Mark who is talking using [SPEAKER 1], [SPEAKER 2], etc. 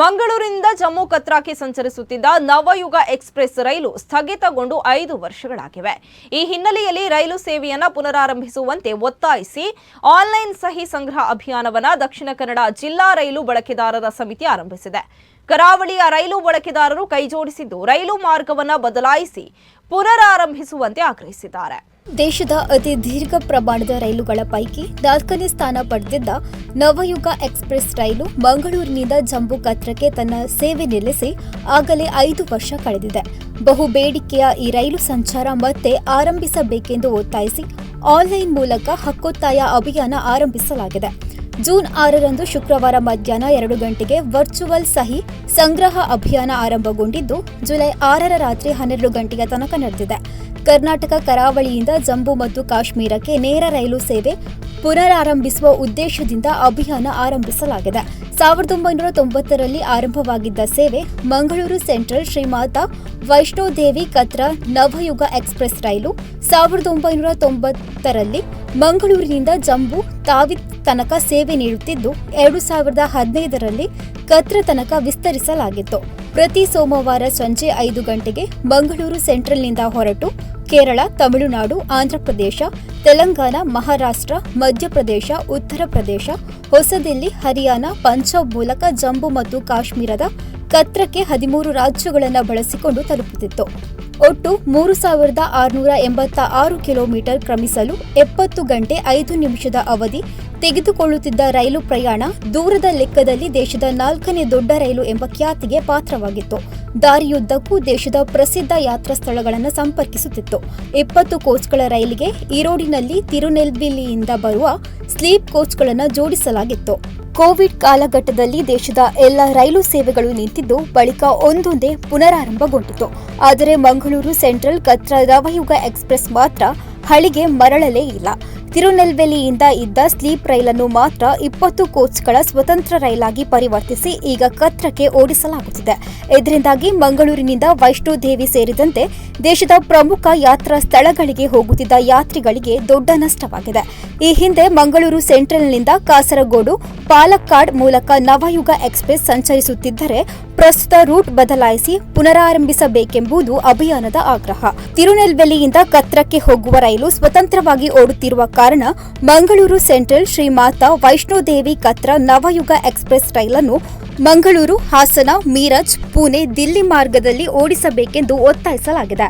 [SPEAKER 1] ಮಂಗಳೂರಿನಿಂದ ಜಮ್ಮು ಕತ್ರಾಕ್ಕೆ ಸಂಚರಿಸುತ್ತಿದ್ದ ನವಯುಗ ಎಕ್ಸ್ಪ್ರೆಸ್ ರೈಲು ಸ್ಥಗಿತಗೊಂಡು ಐದು ವರ್ಷಗಳಾಗಿವೆ. ಈ ಹಿನ್ನೆಲೆಯಲ್ಲಿ ರೈಲು ಸೇವೆಯನ್ನು ಪುನರಾರಂಭಿಸುವಂತೆ ಒತ್ತಾಯಿಸಿ ಆನ್ಲೈನ್ ಸಹಿ ಸಂಗ್ರಹ ಅಭಿಯಾನವನ್ನು ದಕ್ಷಿಣ ಕನ್ನಡ ಜಿಲ್ಲಾ ರೈಲು ಬಳಕೆದಾರರ ಸಮಿತಿ ಆರಂಭಿಸಿದೆ. ಕರಾವಳಿಯ ರೈಲು ಬಳಕೆದಾರರು ಕೈಜೋಡಿಸಿದ್ದು ರೈಲು ಮಾರ್ಗವನ್ನು ಬದಲಾಯಿಸಿ ಪುನರಾರಂಭಿಸುವಂತೆ ಆಗ್ರಹಿಸಿದ್ದಾರೆ.
[SPEAKER 2] ದೇಶದ ಅತಿ ದೀರ್ಘ ಪ್ರಮಾಣದ ರೈಲುಗಳ ಪೈಕಿ ನಾಲ್ಕನೇ ಸ್ಥಾನ ಪಡೆದಿದ್ದ ನವಯುಗ ಎಕ್ಸ್ಪ್ರೆಸ್ ರೈಲು ಮಂಗಳೂರಿನಿಂದ ಜಂಬು ಕತ್ರಕ್ಕೆ ತನ್ನ ಸೇವೆ ನಿಲ್ಲಿಸಿ ಆಗಲೇ ಐದು ವರ್ಷ ಕಳೆದಿದೆ. ಬಹು ಬೇಡಿಕೆಯ ಈ ರೈಲು ಸಂಚಾರ ಮತ್ತೆ ಆರಂಭಿಸಬೇಕೆಂದು ಒತ್ತಾಯಿಸಿ ಆನ್ಲೈನ್ ಮೂಲಕ ಹಕ್ಕೊತ್ತಾಯ ಅಭಿಯಾನ ಆರಂಭಿಸಲಾಗಿದೆ. ಜೂನ್ ಆರರಂದು ಶುಕ್ರವಾರ ಮಧ್ಯಾಹ್ನ ಎರಡು ಗಂಟೆಗೆ ವರ್ಚುವಲ್ ಸಹಿ ಸಂಗ್ರಹ ಅಭಿಯಾನ ಆರಂಭಗೊಂಡಿದ್ದು, ಜುಲೈ ಆರರ ರಾತ್ರಿ ಹನ್ನೆರಡು ಗಂಟೆಯ ತನಕ ನಡೆದಿದೆ. ಕರ್ನಾಟಕ ಕರಾವಳಿಯಿಂದ ಜಮ್ಮು ಮತ್ತು ಕಾಶ್ಮೀರಕ್ಕೆ ನೇರ ರೈಲು ಸೇವೆ ಪುನರಾರಂಭಿಸುವ ಉದ್ದೇಶದಿಂದ ಅಭಿಯಾನ ಆರಂಭಿಸಲಾಗಿದೆ. ಸಾವಿರದ ಒಂಬೈನೂರ ತೊಂಬತ್ತರಲ್ಲಿ ಆರಂಭವಾಗಿದ್ದ ಸೇವೆ ಮಂಗಳೂರು ಸೆಂಟ್ರಲ್ ಶ್ರೀಮಾತಾ ವೈಷ್ಣೋದೇವಿ ಕತ್ರಾ ನವಯುಗ ಎಕ್ಸ್ಪ್ರೆಸ್ ರೈಲು ಸಾವಿರದ ಒಂಬೈನೂರ ತೊಂಬತ್ತರಲ್ಲಿ ಮಂಗಳೂರಿನಿಂದ ಜಂಬು ತಾವಿ ತನಕ ಸೇವೆ ನೀಡುತ್ತಿದ್ದು, ಎರಡು ಸಾವಿರದ ಹದಿನೈದರಲ್ಲಿ ಕತ್ರ ತನಕ ವಿಸ್ತರಿಸಲಾಗಿತ್ತು. ಪ್ರತಿ ಸೋಮವಾರ ಸಂಜೆ ಐದು ಗಂಟೆಗೆ ಮಂಗಳೂರು ಸೆಂಟ್ರಲ್ನಿಂದ ಹೊರಟು ಕೇರಳ, ತಮಿಳುನಾಡು, ಆಂಧ್ರಪ್ರದೇಶ, ತೆಲಂಗಾಣ, ಮಹಾರಾಷ್ಟ್ರ, ಮಧ್ಯಪ್ರದೇಶ, ಉತ್ತರ ಪ್ರದೇಶ, ಹೊಸದಿಲ್ಲಿ, ಹರಿಯಾಣ, ಪಂಜಾಬ್ ಮೂಲಕ ಜಮ್ಮು ಮತ್ತು ಕಾಶ್ಮೀರದ ಕತ್ರಕ್ಕೆ ಹದಿಮೂರು ರಾಜ್ಯಗಳನ್ನು ಬಳಸಿಕೊಂಡು ತಲುಪುತ್ತಿತ್ತು. ಒಟ್ಟು ಮೂರು ಸಾವಿರದ ಆರುನೂರ ಎಂಬತ್ತ ಆರು ಕಿಲೋಮೀಟರ್ ಕ್ರಮಿಸಲು ಎಪ್ಪತ್ತು ಗಂಟೆ ಐದು ನಿಮಿಷದ ಅವಧಿ ತೆಗೆದುಕೊಳ್ಳುತ್ತಿದ್ದ ರೈಲು ಪ್ರಯಾಣ ದೂರದ ಲೆಕ್ಕದಲ್ಲಿ ದೇಶದ ನಾಲ್ಕನೇ ದೊಡ್ಡ ರೈಲು ಎಂಬ ಖ್ಯಾತಿಗೆ ಪಾತ್ರವಾಗಿತ್ತು. ದಾರಿಯುದ್ದಕ್ಕೂ ದೇಶದ ಪ್ರಸಿದ್ಧ ಯಾತ್ರಾ ಸ್ಥಳಗಳನ್ನು ಸಂಪರ್ಕಿಸುತ್ತಿತ್ತು. ಇಪ್ಪತ್ತು ಕೋಚ್ಗಳ ರೈಲಿಗೆ ಈರೋಡಿನಲ್ಲಿ ತಿರುನೆಲ್ವಿಲಿಯಿಂದ ಬರುವ ಸ್ಲೀಪ್ ಕೋಚ್ಗಳನ್ನು ಜೋಡಿಸಲಾಗಿತ್ತು. ಕೋವಿಡ್ ಕಾಲಘಟ್ಟದಲ್ಲಿ ದೇಶದ ಎಲ್ಲ ರೈಲು ಸೇವೆಗಳು ನಿಂತಿದ್ದು, ಬಳಿಕ ಒಂದೊಂದೇ ಪುನರಾರಂಭಗೊಂಡಿತು ಆದರೆ ಮಂಗಳೂರು ಸೆಂಟ್ರಲ್ ಕತ್ರ ರವಯುಗ ಎಕ್ಸ್ಪ್ರೆಸ್ ಮಾತ್ರ ಹಳಿಗೆ ಮರಳಲೇ ಇಲ್ಲ. ತಿರುನೆಲ್ವೇಲಿಯಿಂದ ಇದ್ದ ಸ್ಲೀಪ್ ರೈಲನ್ನು ಮಾತ್ರ ಇಪ್ಪತ್ತು ಕೋಚ್ಗಳ ಸ್ವತಂತ್ರ ರೈಲಾಗಿ ಪರಿವರ್ತಿಸಿ ಈಗ ಕತ್ರಕ್ಕೆ ಓಡಿಸಲಾಗುತ್ತಿದೆ. ಇದರಿಂದಾಗಿ ಮಂಗಳೂರಿನಿಂದ ವೈಷ್ಣೋದೇವಿ ಸೇರಿದಂತೆ ದೇಶದ ಪ್ರಮುಖ ಯಾತ್ರಾ ಸ್ಥಳಗಳಿಗೆ ಹೋಗುತ್ತಿದ್ದ ಯಾತ್ರಿಗಳಿಗೆ ದೊಡ್ಡ ನಷ್ಟವಾಗಿದೆ. ಈ ಹಿಂದೆ ಮಂಗಳೂರು ಸೆಂಟ್ರಲ್ನಿಂದ ಕಾಸರಗೋಡು, ಪಾಲಕ್ಕಾಡ್ ಮೂಲಕ ನವಯುಗ ಎಕ್ಸ್ಪ್ರೆಸ್ ಸಂಚರಿಸುತ್ತಿದ್ದರೆ ಪ್ರಸ್ತುತ ರೂಟ್ ಬದಲಾಯಿಸಿ ಪುನರಾರಂಭಿಸಬೇಕೆಂಬುದು ಅಭಿಯಾನದ ಆಗ್ರಹ. ತಿರುನೆಲ್ವೇಲಿಯಿಂದ ಕತ್ರಕ್ಕೆ ಹೋಗುವ ರೈಲು ಸ್ವತಂತ್ರವಾಗಿ ಓಡುತ್ತಿರುವ ಕಾರಣ ಮಂಗಳೂರು ಸೆಂಟ್ರಲ್ ಶ್ರೀ ಮಾತಾ ವೈಷ್ಣೋದೇವಿ ಕತ್ರ ನವಯುಗ ಎಕ್ಸ್ಪ್ರೆಸ್ ರೈಲನ್ನು ಮಂಗಳೂರು, ಹಾಸನ, ಮೀರಜ್, ಪುಣೆ, ದಿಲ್ಲಿ ಮಾರ್ಗದಲ್ಲಿ ಓಡಿಸಬೇಕೆಂದು ಒತ್ತಾಯಿಸಲಾಗಿದೆ.